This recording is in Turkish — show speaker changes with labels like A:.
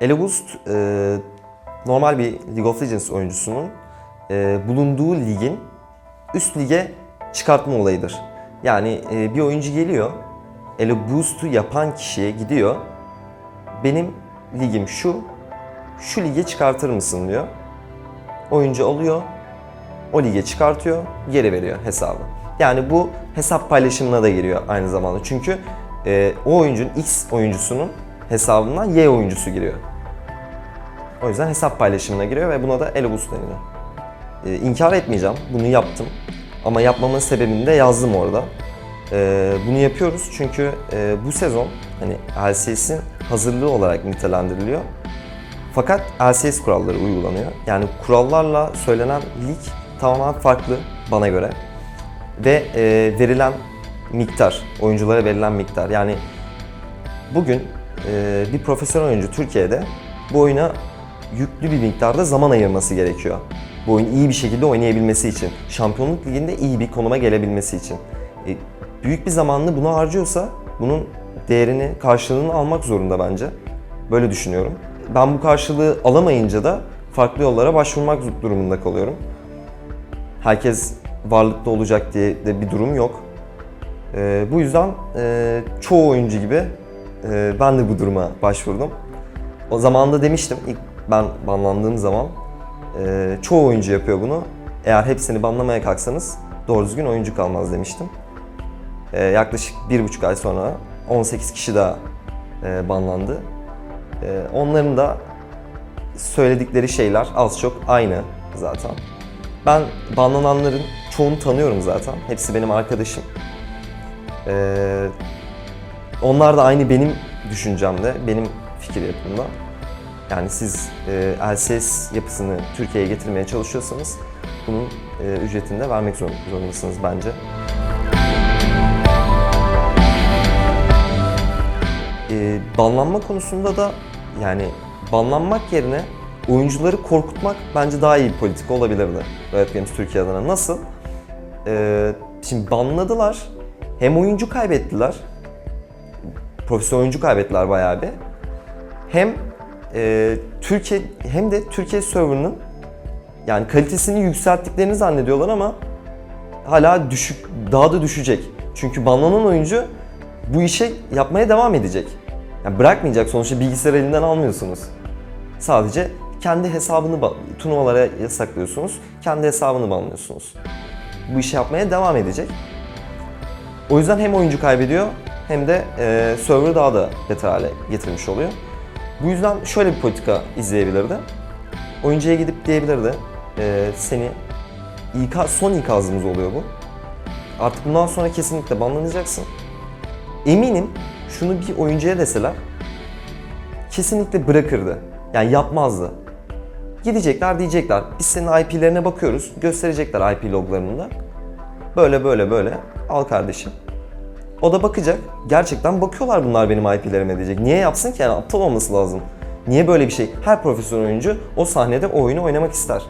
A: Elebust e, normal bir League of Legends oyuncusunun e, bulunduğu ligin üst lige çıkartma olayıdır. Yani e, bir oyuncu geliyor, Eleboost'u yapan kişiye gidiyor. Benim ligim şu, şu lige çıkartır mısın diyor. Oyuncu alıyor, o lige çıkartıyor, geri veriyor hesabı. Yani bu hesap paylaşımına da giriyor aynı zamanda. Çünkü e, o oyuncunun X oyuncusunun hesabından Y oyuncusu giriyor. O yüzden hesap paylaşımına giriyor ve buna da Elobus deniyor. E, inkar etmeyeceğim, bunu yaptım. Ama yapmamın sebebini de yazdım orada. E, bunu yapıyoruz çünkü e, bu sezon hani LCS'in hazırlığı olarak nitelendiriliyor. Fakat LCS kuralları uygulanıyor. Yani kurallarla söylenen lig tamamen farklı bana göre. Ve e, verilen miktar, oyunculara verilen miktar. Yani bugün e, bir profesyonel oyuncu Türkiye'de bu oyuna yüklü bir miktarda zaman ayırması gerekiyor. Bu oyunu iyi bir şekilde oynayabilmesi için, şampiyonluk liginde iyi bir konuma gelebilmesi için. E, büyük bir zamanını buna harcıyorsa bunun değerini, karşılığını almak zorunda bence. Böyle düşünüyorum. Ben bu karşılığı alamayınca da farklı yollara başvurmak durumunda kalıyorum. Herkes varlıklı olacak diye de bir durum yok. Ee, bu yüzden e, çoğu oyuncu gibi e, ben de bu duruma başvurdum. O zamanında demiştim, ilk ben banlandığım zaman e, çoğu oyuncu yapıyor bunu. Eğer hepsini banlamaya kalksanız doğru düzgün oyuncu kalmaz demiştim. E, yaklaşık bir buçuk ay sonra 18 kişi daha e, banlandı. E, onların da söyledikleri şeyler az çok aynı zaten. Ben banlananların çoğunu tanıyorum zaten. Hepsi benim arkadaşım. Ee, onlar da aynı benim düşüncemde, benim fikir yapımda. Yani siz e, LCS yapısını Türkiye'ye getirmeye çalışıyorsanız bunun e, ücretini de vermek zor- zorundasınız bence. E, banlanma konusunda da yani banlanmak yerine oyuncuları korkutmak bence daha iyi bir politika olabilirdi Riot Games Türkiye adına. Nasıl? Ee, şimdi banladılar. Hem oyuncu kaybettiler. Profesyonel oyuncu kaybettiler bayağı bir. Hem e, Türkiye hem de Türkiye serverının yani kalitesini yükselttiklerini zannediyorlar ama hala düşük daha da düşecek. Çünkü banlanan oyuncu bu işe yapmaya devam edecek. Yani bırakmayacak sonuçta bilgisayar elinden almıyorsunuz. Sadece kendi hesabını turnuvalara yasaklıyorsunuz. Kendi hesabını banlıyorsunuz. Bu işi yapmaya devam edecek. O yüzden hem oyuncu kaybediyor hem de e, server'ı daha da beter hale getirmiş oluyor. Bu yüzden şöyle bir politika izleyebilirdi. Oyuncuya gidip diyebilirdi. e, seni İK, son ikazımız oluyor bu. Artık bundan sonra kesinlikle banlanacaksın. Eminim şunu bir oyuncuya deseler kesinlikle bırakırdı. Yani yapmazdı. Gidecekler diyecekler. Biz senin IP'lerine bakıyoruz. Gösterecekler IP loglarında. Böyle böyle böyle. Al kardeşim. O da bakacak. Gerçekten bakıyorlar bunlar benim IP'lerime diyecek. Niye yapsın ki? Yani aptal olması lazım. Niye böyle bir şey? Her profesyonel oyuncu o sahnede o oyunu oynamak ister.